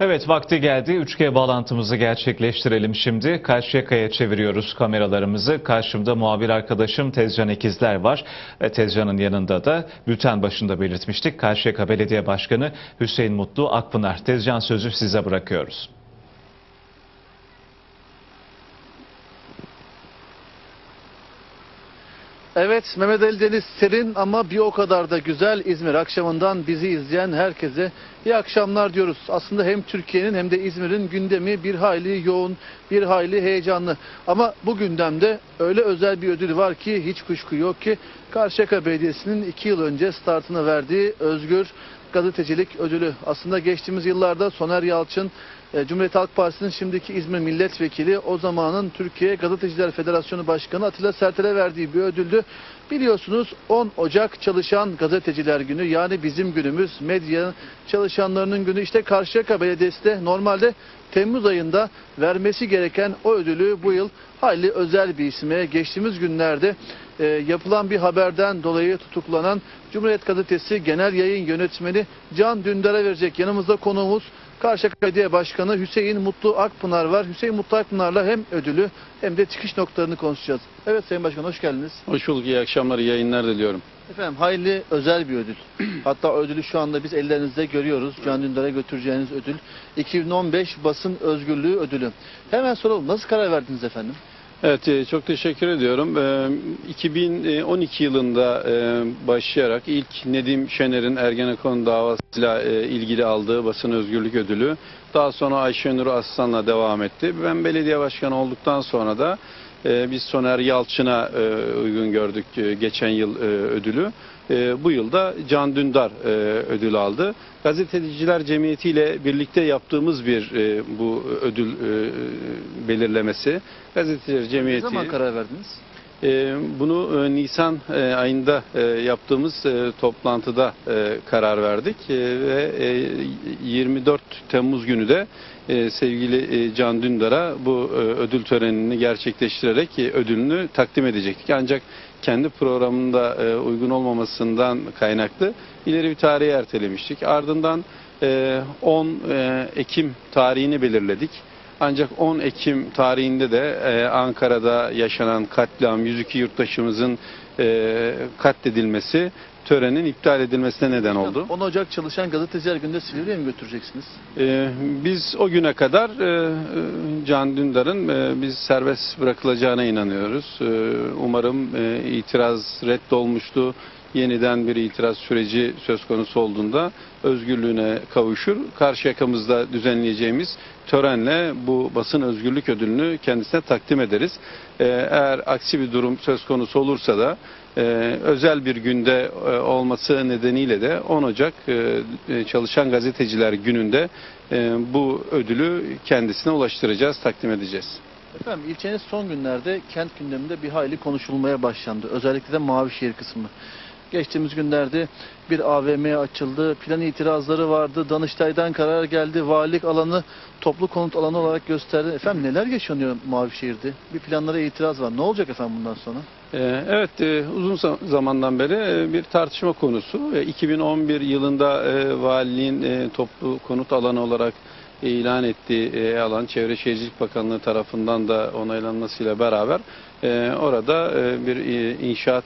Evet vakti geldi. 3G bağlantımızı gerçekleştirelim şimdi. Karşıyaka'ya çeviriyoruz kameralarımızı. Karşımda muhabir arkadaşım Tezcan Ekizler var. Ve Tezcan'ın yanında da bülten başında belirtmiştik. Karşıyaka Belediye Başkanı Hüseyin Mutlu Akpınar. Tezcan sözü size bırakıyoruz. Evet Mehmet Ali Deniz serin ama bir o kadar da güzel İzmir akşamından bizi izleyen herkese iyi akşamlar diyoruz. Aslında hem Türkiye'nin hem de İzmir'in gündemi bir hayli yoğun, bir hayli heyecanlı. Ama bu gündemde öyle özel bir ödül var ki hiç kuşku yok ki Karşıyaka Belediyesi'nin iki yıl önce startını verdiği Özgür Gazetecilik Ödülü. Aslında geçtiğimiz yıllarda Soner Yalçın Cumhuriyet Halk Partisi'nin şimdiki İzmir Milletvekili o zamanın Türkiye Gazeteciler Federasyonu Başkanı Atilla Sertel'e verdiği bir ödüldü. Biliyorsunuz 10 Ocak Çalışan Gazeteciler Günü yani bizim günümüz medya çalışanlarının günü işte Karşıyaka Belediyesi de normalde Temmuz ayında vermesi gereken o ödülü bu yıl hayli özel bir isme geçtiğimiz günlerde e, yapılan bir haberden dolayı tutuklanan Cumhuriyet Gazetesi Genel Yayın Yönetmeni Can Dündar'a verecek. Yanımızda konuğumuz Karşıyaka Belediye Başkanı Hüseyin Mutlu Akpınar var. Hüseyin Mutlu Akpınar'la hem ödülü hem de çıkış noktalarını konuşacağız. Evet Sayın Başkan hoş geldiniz. Hoş bulduk, iyi akşamlar, iyi yayınlar diliyorum. Efendim hayli özel bir ödül. Hatta ödülü şu anda biz ellerinizde görüyoruz. Can Dündar'a götüreceğiniz ödül. 2015 Basın Özgürlüğü Ödülü. Hemen soralım nasıl karar verdiniz efendim? Evet, e, çok teşekkür ediyorum. E, 2012 yılında e, başlayarak ilk Nedim Şener'in Ergenekon davasıyla e, ilgili aldığı basın özgürlük ödülü, daha sonra Ayşenur Aslan'la devam etti. Ben belediye başkanı olduktan sonra da e, biz Soner Yalçın'a e, uygun gördük e, geçen yıl e, ödülü. Bu yılda Can Dündar ödül aldı. Gazeteciler Cemiyeti ile birlikte yaptığımız bir bu ödül belirlemesi. Gazeteciler Ne Cemiyeti zaman karar verdiniz? bunu Nisan ayında yaptığımız toplantıda karar verdik ve e, 24 Temmuz günü de e, sevgili e, Can Dündar'a bu e, ödül törenini gerçekleştirerek e, ödülünü takdim edecektik. Ancak kendi programında e, uygun olmamasından kaynaklı ileri bir tarihe ertelemiştik. Ardından e, 10 e, Ekim tarihini belirledik. Ancak 10 Ekim tarihinde de Ankara'da yaşanan katliam 102 yurttaşımızın katledilmesi törenin iptal edilmesine neden oldu. 10 Ocak Çalışan Gazeteciler Günü'nde Silivri'ye mi götüreceksiniz? E, biz o güne kadar e, e, Can Dündar'ın e, biz serbest bırakılacağına inanıyoruz. E, umarım e, itiraz reddolmuştu. Yeniden bir itiraz süreci söz konusu olduğunda özgürlüğüne kavuşur. Karşı yakamızda düzenleyeceğimiz törenle bu basın özgürlük ödülünü kendisine takdim ederiz. E, eğer aksi bir durum söz konusu olursa da e, özel bir günde e, olması nedeniyle de 10 Ocak e, Çalışan Gazeteciler Günü'nde bu ödülü kendisine ulaştıracağız, takdim edeceğiz. Efendim ilçeniz son günlerde kent gündeminde bir hayli konuşulmaya başlandı. Özellikle de Mavişehir kısmı. Geçtiğimiz günlerde bir AVM açıldı. Plan itirazları vardı. Danıştay'dan karar geldi. Valilik alanı toplu konut alanı olarak gösterdi. Efendim neler yaşanıyor Mavişehir'de? Bir planlara itiraz var. Ne olacak efendim bundan sonra? Ee, Evet, e, uzun za- zamandan beri e, bir tartışma konusu. E, 2011 yılında e, valiliğin e, toplu konut alanı olarak ilan ettiği e, alan Çevre Şehircilik Bakanlığı tarafından da onaylanmasıyla beraber e, orada e, bir inşaat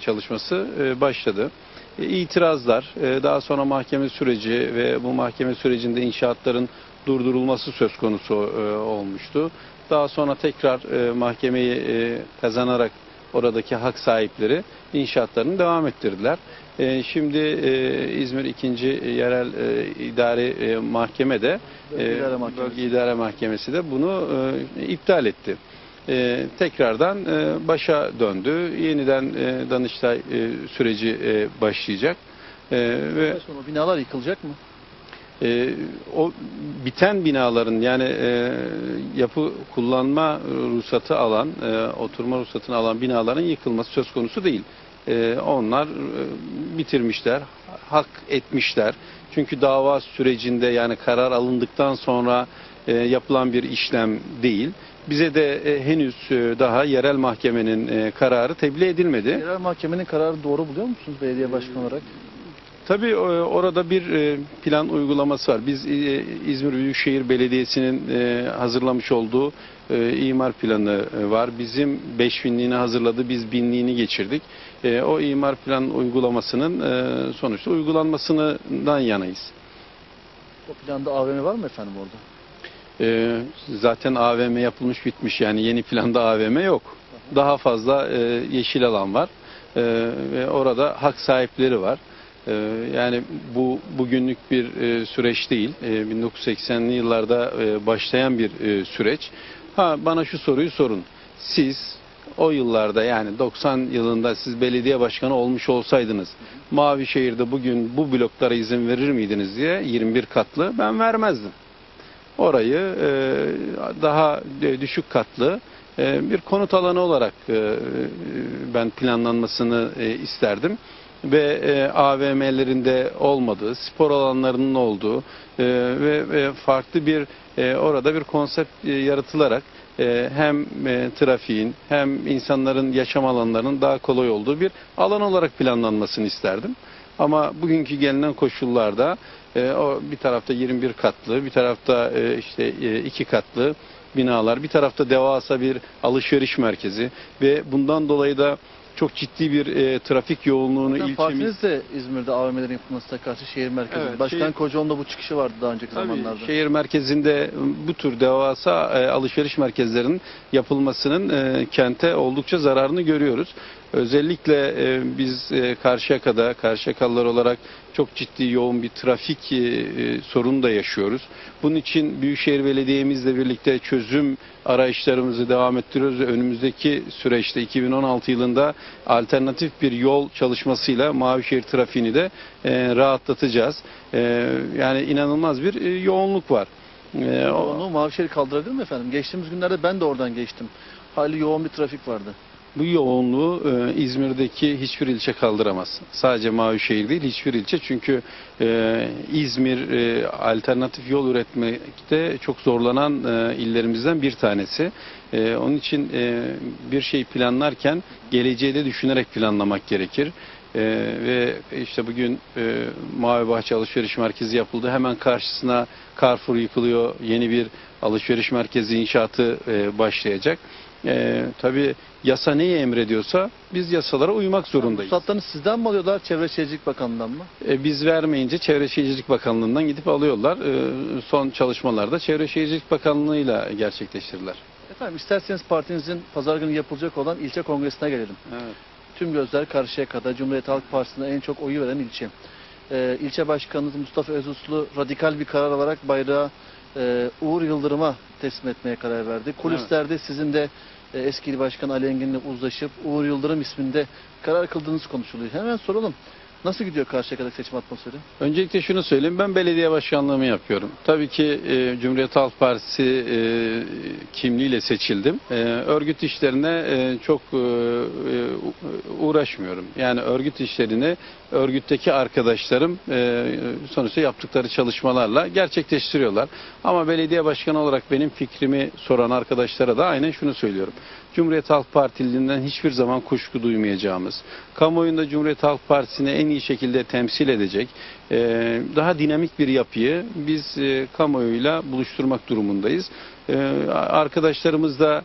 çalışması başladı. İtirazlar, daha sonra mahkeme süreci ve bu mahkeme sürecinde inşaatların durdurulması söz konusu olmuştu. Daha sonra tekrar mahkemeyi kazanarak oradaki hak sahipleri inşaatlarını devam ettirdiler. E, şimdi e, İzmir 2. Yerel e, İdari e, Mahkeme de Bölge e, İdare Mahkemesi. Bölge İdare Mahkemesi de bunu e, iptal etti. E, tekrardan e, başa döndü. Yeniden e, Danıştay e, süreci e, başlayacak. E, ve Sonra binalar yıkılacak mı? e, o biten binaların yani e, yapı kullanma ruhsatı alan, e, oturma ruhsatını alan binaların yıkılması söz konusu değil. E, onlar e, bitirmişler, hak etmişler. Çünkü dava sürecinde yani karar alındıktan sonra e, yapılan bir işlem değil. Bize de e, henüz e, daha yerel mahkemenin e, kararı tebliğ edilmedi. Yerel mahkemenin kararı doğru buluyor musunuz belediye başkanı olarak? Tabii e, orada bir e, plan uygulaması var. Biz e, İzmir Büyükşehir Belediyesi'nin hazırlamış olduğu imar planı var. Bizim 5000'liğini hazırladı, biz binliğini geçirdik. O imar plan uygulamasının sonuçta uygulanmasından yanayız. O planda AVM var mı efendim orada? Zaten AVM yapılmış bitmiş yani yeni planda AVM yok. Daha fazla e, yeşil alan var E, ve orada hak sahipleri var. E, yani bu bugünlük bir e, süreç değil. E, 1980'li yıllarda e, başlayan bir e, süreç. Ha bana şu soruyu sorun. Siz o yıllarda yani 90 yılında siz belediye başkanı olmuş olsaydınız Mavişehir'de bugün bu bloklara izin verir miydiniz diye 21 katlı ben vermezdim orayı daha düşük katlı bir konut alanı olarak ben planlanmasını isterdim ve e, AVM'lerinde olmadığı, spor alanlarının olduğu e, ve, ve farklı bir e, orada bir konsept e, yaratılarak e, hem e, trafiğin hem insanların yaşam alanlarının daha kolay olduğu bir alan olarak planlanmasını isterdim. Ama bugünkü gelinen koşullarda e, o bir tarafta 21 katlı, bir tarafta e, işte e, iki katlı binalar, bir tarafta devasa bir alışveriş merkezi ve bundan dolayı da çok ciddi bir e, trafik yoğunluğunu Zaten ilçemiz Partiniz de İzmir'de AVM'lerin yapılmasına karşı şehir merkezinde. Evet, Başkan şehir- Kocaoğlu'nda bu çıkışı vardı daha önceki Tabii, zamanlarda. şehir merkezinde bu tür devasa e, alışveriş merkezlerinin yapılmasının e, kente oldukça zararını görüyoruz. Özellikle e, biz e, Karşıyaka'da, Karşıyakalılar olarak çok ciddi yoğun bir trafik e, sorunu da yaşıyoruz. Bunun için Büyükşehir Belediye'mizle birlikte çözüm arayışlarımızı devam ettiriyoruz önümüzdeki süreçte 2016 yılında alternatif bir yol çalışmasıyla Mavişehir trafiğini de rahatlatacağız. Yani inanılmaz bir yoğunluk var. Onu Mavişehir kaldırabilir mi efendim? Geçtiğimiz günlerde ben de oradan geçtim. Hali yoğun bir trafik vardı. Bu yoğunluğu e, İzmir'deki hiçbir ilçe kaldıramaz. Sadece Mavişehir değil hiçbir ilçe çünkü e, İzmir e, alternatif yol üretmekte çok zorlanan e, illerimizden bir tanesi. E, onun için e, bir şey planlarken geleceği de düşünerek planlamak gerekir. E, ve işte bugün e, Mavi Bahçe Alışveriş Merkezi yapıldı. Hemen karşısına Carrefour yıkılıyor. Yeni bir alışveriş merkezi inşaatı e, başlayacak. E, tabii yasa neyi emrediyorsa biz yasalara uymak zorundayız. Ruhsatlarını sizden mi alıyorlar, Çevre Şehircilik Bakanlığı'ndan mı? E, biz vermeyince Çevre Şehircilik Bakanlığı'ndan gidip alıyorlar. E, son çalışmalarda Çevre Şehircilik Bakanlığı'yla gerçekleştirdiler. Efendim isterseniz partinizin pazar günü yapılacak olan ilçe kongresine gelelim. Evet. Tüm gözler Karşıyaka'da Cumhuriyet Halk Partisi'ne en çok oyu veren ilçe. Ee, ilçe başkanımız Mustafa Özuslu radikal bir karar alarak bayrağı e, Uğur Yıldırım'a teslim etmeye karar verdi. Kulislerde sizin de e, eski il başkanı Ali Engin'le uzlaşıp Uğur Yıldırım isminde karar kıldığınız konuşuluyor. Hemen soralım. Nasıl gidiyor Karşıyaka'daki seçim atmosferi? Öncelikle şunu söyleyeyim. Ben belediye başkanlığımı yapıyorum. Tabii ki e, Cumhuriyet Halk Partisi e, kimliğiyle seçildim. E, örgüt işlerine e, çok e, e, uğraşmıyorum. Yani örgüt işlerini örgütteki arkadaşlarım e, sonuçta yaptıkları çalışmalarla gerçekleştiriyorlar. Ama belediye başkanı olarak benim fikrimi soran arkadaşlara da aynen şunu söylüyorum. Cumhuriyet Halk Partilerinden hiçbir zaman kuşku duymayacağımız, kamuoyunda Cumhuriyet Halk Partisi'ni en iyi şekilde temsil edecek, e, daha dinamik bir yapıyı biz e, kamuoyuyla buluşturmak durumundayız. E, arkadaşlarımız da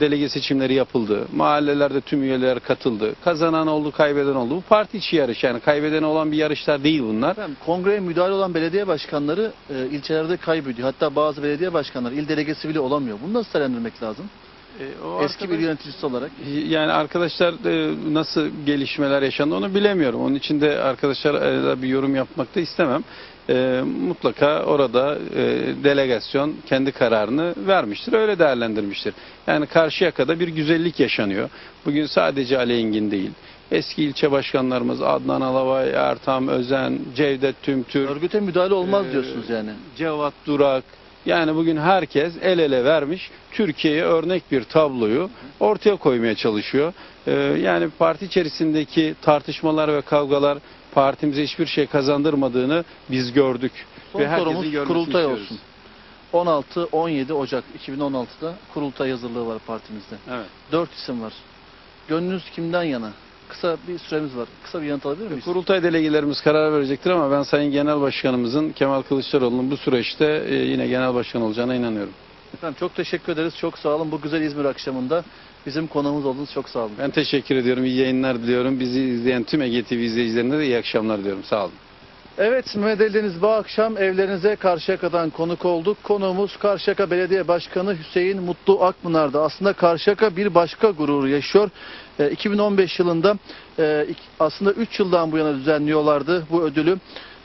delege seçimleri yapıldı. Mahallelerde tüm üyeler katıldı. Kazanan oldu, kaybeden oldu. Bu parti içi yarış yani kaybeden olan bir yarışlar değil bunlar. Efendim, kongreye müdahale olan belediye başkanları e, ilçelerde kaybediyor. Hatta bazı belediye başkanları il delegesi bile olamıyor. Bunu nasıl değerlendirmek lazım? E, o Eski bir yöneticisi olarak. Yani arkadaşlar e, nasıl gelişmeler yaşandı onu bilemiyorum. Onun için de arkadaşlar e, bir yorum yapmak da istemem. E, mutlaka orada e, delegasyon kendi kararını vermiştir. Öyle değerlendirmiştir. Yani Karşıyaka'da bir güzellik yaşanıyor. Bugün sadece Ali Engin değil. Eski ilçe başkanlarımız Adnan Alavay, Ertam Özen, Cevdet Tümtür, Örgüte müdahale olmaz diyorsunuz yani. Cevat Durak yani bugün herkes el ele vermiş Türkiye'ye örnek bir tabloyu ortaya koymaya çalışıyor. Ee, yani parti içerisindeki tartışmalar ve kavgalar partimize hiçbir şey kazandırmadığını biz gördük. Son ve herkesin sorumuz kurultay istiyoruz. olsun. 16-17 Ocak 2016'da kurultay hazırlığı var partimizde. Evet. Dört isim var. Gönlünüz kimden yana? Kısa bir süremiz var. Kısa bir yanıt alabilir miyiz? Kurultay delegelerimiz karar verecektir ama ben Sayın Genel Başkanımızın Kemal Kılıçdaroğlu'nun bu süreçte e, yine genel başkan olacağına inanıyorum. Efendim çok teşekkür ederiz. Çok sağ olun. Bu güzel İzmir akşamında bizim konuğumuz oldunuz. Çok sağ olun. Ben teşekkür ediyorum. İyi yayınlar diliyorum. Bizi izleyen tüm Ege TV izleyicilerine de iyi akşamlar diliyorum. Sağ olun. Evet Mehmet Ali Deniz bu akşam evlerinize Karşıyaka'dan konuk olduk. Konuğumuz Karşıyaka Belediye Başkanı Hüseyin Mutlu Akpınar'da. Aslında Karşıyaka bir başka gurur yaşıyor. Ee, 2015 yılında e, aslında 3 yıldan bu yana düzenliyorlardı bu ödülü.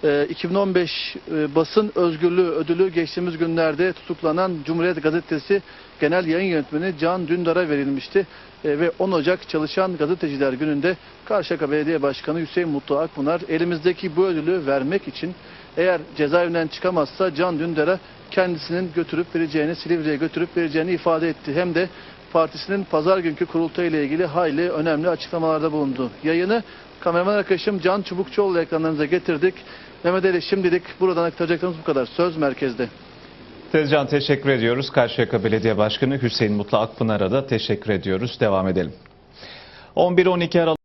Ee, 2015 e, basın özgürlüğü ödülü geçtiğimiz günlerde tutuklanan Cumhuriyet Gazetesi Genel Yayın Yönetmeni Can Dündar'a verilmişti. E, ve 10 Ocak Çalışan Gazeteciler Günü'nde Karşıyaka Belediye Başkanı Hüseyin Mutlu Akpınar elimizdeki bu ödülü vermek için eğer cezaevinden çıkamazsa Can Dündar'a kendisinin götürüp vereceğini, Silivri'ye götürüp vereceğini ifade etti. Hem de partisinin pazar günkü kurultayı ile ilgili hayli önemli açıklamalarda bulundu. Yayını kameraman arkadaşım Can Çubukçuoğlu ekranlarınıza getirdik. Mehmet Ali şimdilik buradan aktaracaklarımız bu kadar. Söz merkezde. Tezcan teşekkür ediyoruz. Karşıyaka Belediye Başkanı Hüseyin Mutlu Akpınar'a da teşekkür ediyoruz. Devam edelim. 11-12 Aralık